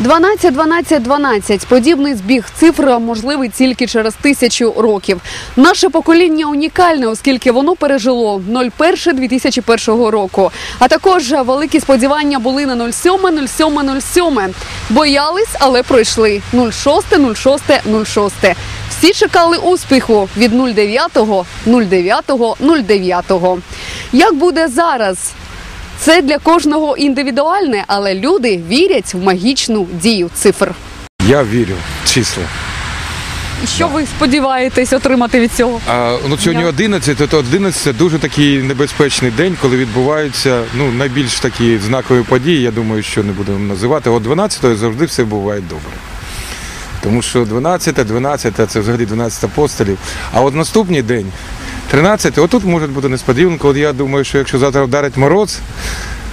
12, 12, 12. Подібний збіг цифр можливий тільки через тисячу років. Наше покоління унікальне, оскільки воно пережило 01 2001 року. А також великі сподівання були на 07, 07, 07. Боялись, але пройшли 06, 06, 06. Всі чекали успіху від 09, 09, 09. Як буде зараз? Це для кожного індивідуальне, але люди вірять в магічну дію цифр. Я вірю в числа. І що ви сподіваєтесь отримати від цього? А ну сьогодні 11, то 11 це дуже такий небезпечний день, коли відбуваються ну найбільш такі знакові події. Я думаю, що не будемо називати. От 12 завжди все буває добре. Тому що 12, 12 це взагалі 12 апостолів. А от наступний день, 13, отут може бути несподіванка. От я думаю, що якщо завтра вдарить мороз,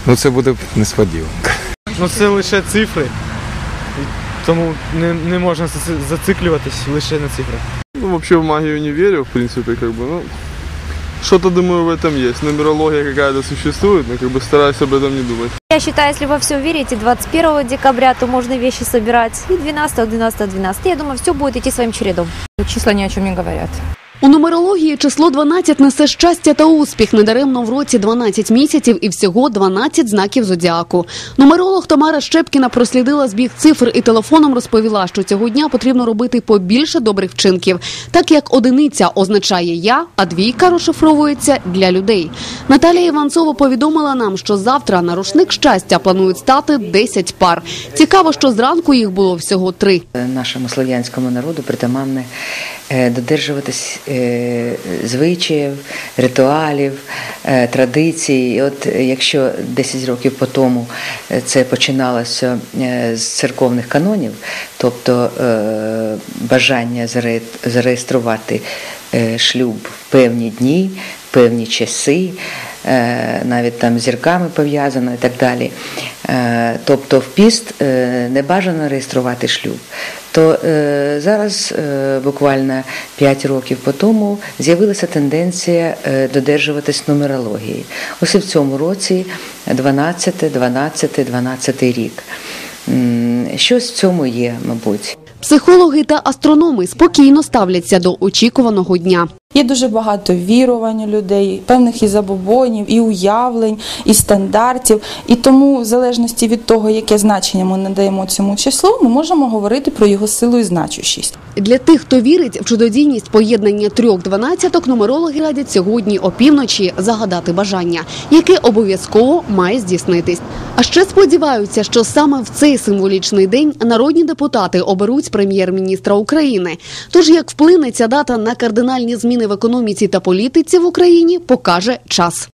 ну це буде несподіванка. Ну це лише цифри. І Тому не, не можна заci- зациклюватись лише на цифрах. Ну, вообще в магию не верю, в принципе, как бы, ну, что-то, думаю, в этом есть. Нумерология какая-то существует, но как бы стараюсь об этом не думать. Я считаю, если во все верите, 21 декабря, то можно вещи собирать и 12, 12, 12. Я думаю, все будет идти своим чередом. Числа ни о чем не говорят. У нумерології число 12 несе щастя та успіх. Недаремно в році 12 місяців і всього 12 знаків зодіаку. Нумеролог Тамара Щепкіна прослідила збіг цифр і телефоном розповіла, що цього дня потрібно робити побільше добрих вчинків, так як одиниця означає я, а двійка розшифровується для людей. Наталія Іванцова повідомила нам, що завтра на рушник щастя планують стати 10 пар. Цікаво, що зранку їх було всього три. нашому слов'янському народу притаманне е, додержуватись звичаїв, ритуалів, е, традицій. І от е, якщо 10 років по тому е, це починалося е, з церковних канонів, тобто е, бажання зареєструвати е, шлюб в певні дні, в певні часи, е, навіть там зірками пов'язано і так далі. Е, Тобто в піст е, не бажано реєструвати шлюб. То е, зараз, буквально 5 років по тому, з'явилася тенденція додержуватись нумерології. Ось в цьому році 12, 12, 12 рік. Щось в цьому є, мабуть. Психологи та астрономи спокійно ставляться до очікуваного дня. Є дуже багато вірувань у людей, певних і забобонів, і уявлень, і стандартів. І тому, в залежності від того, яке значення ми надаємо цьому числу, ми можемо говорити про його силу і значущість. Для тих, хто вірить в чудодійність поєднання трьох дванадцяток, нумерологи радять сьогодні опівночі загадати бажання, яке обов'язково має здійснитись. А ще сподіваються, що саме в цей символічний день народні депутати оберуть прем'єр-міністра України. Тож як вплине ця дата на кардинальні зміни в економіці та політиці в Україні, покаже час.